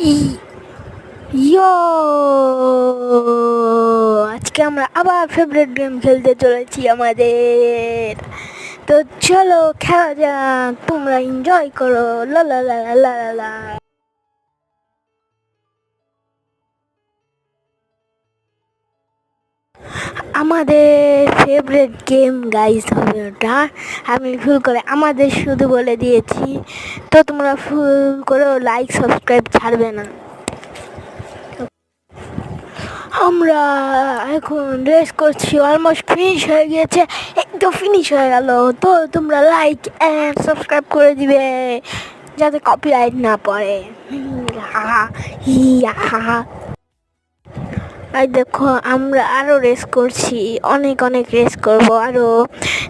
ইয়ো, আজকে আমরা আবার ফেভারিট গেম খেলতে চলেছি আমাদের। তো চলো, খেলা যাক, তোমরা এনজয় করো লা লা লা লা লা। আমাদের ফেভারিট গেম গাইস হবে ওটা। আমি ভুল করে, আমাদের শুধু বলে দিয়েছি। তো তোমরা ভুল করেও লাইক সাবস্ক্রাইব ছাড়বে না। আমরা এখন রেস করছি অলমোস্ট ফিনিশ হয়ে গিয়েছে একদম ফিনিশ হয়ে গেল। তো তোমরা লাইক অ্যান্ড সাবস্ক্রাইব করে দিবে, যাতে কপিরাইট না পড়ে। হা হা হা। আর দেখো, আমরা আরও রেস করছি। অনেক অনেক রেস করব। আরও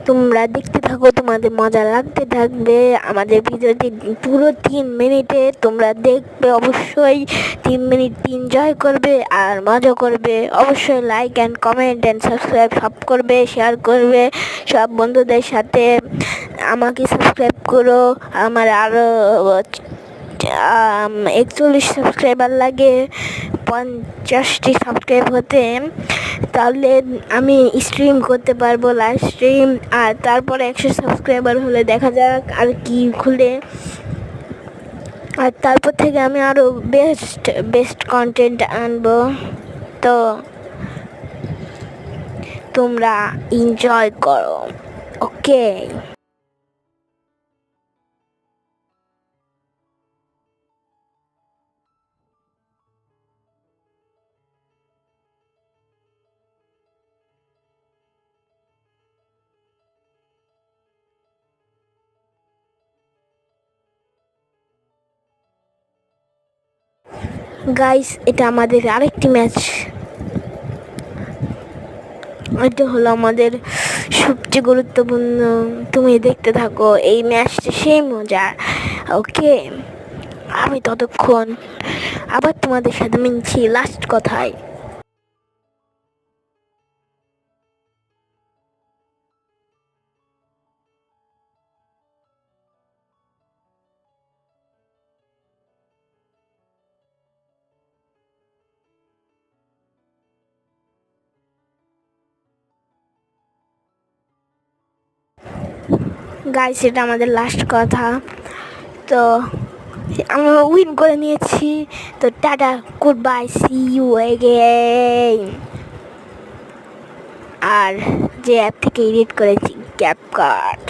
তোমরা দেখতে থাকো, তোমাদের মজা লাগতে থাকবে। আমাদের ভিডিওটি পুরো তিন মিনিটে তোমরা দেখবে। অবশ্যই তিন মিনিট এনজয় করবে আর মজা করবে। অবশ্যই like and comment and subscribe সব করবে শেয়ার করবে। সব বন্ধুদের সাথে আমাকে সাবস্ক্রাইব করো। আমার আরও একচল্লিশ সাবস্ক্রাইবার লাগে, পঞ্চাশটি সাবস্ক্রাইব হতে, তাহলে আমি স্ট্রিম করতে পারব লাইভ স্ট্রিম আর তারপরে একশো সাবস্ক্রাইবার হলে দেখা যাক আর কি খুলে। আর তারপর থেকে আমি আরও বেস্ট বেস্ট কন্টেন্ট আনব। তো, তোমরা এনজয় করো ওকে গাইস এটা আমাদের আরেকটি ম্যাচ এটা হলো আমাদের সবচেয়ে গুরুত্বপূর্ণ, তুমি দেখতে থাকো, এই ম্যাচটা সেই মজা। ওকে আমি ততক্ষণ আবার তোমাদের সাথে মিলছি লাস্ট কথায়। গাইস এটা আমাদের লাস্ট কথা। তো, আমরা উইন করে নিয়েছি। তো tata good bye see you again আর যে অ্যাপ থেকে এডিট করেছি ক্যাপ কার্ড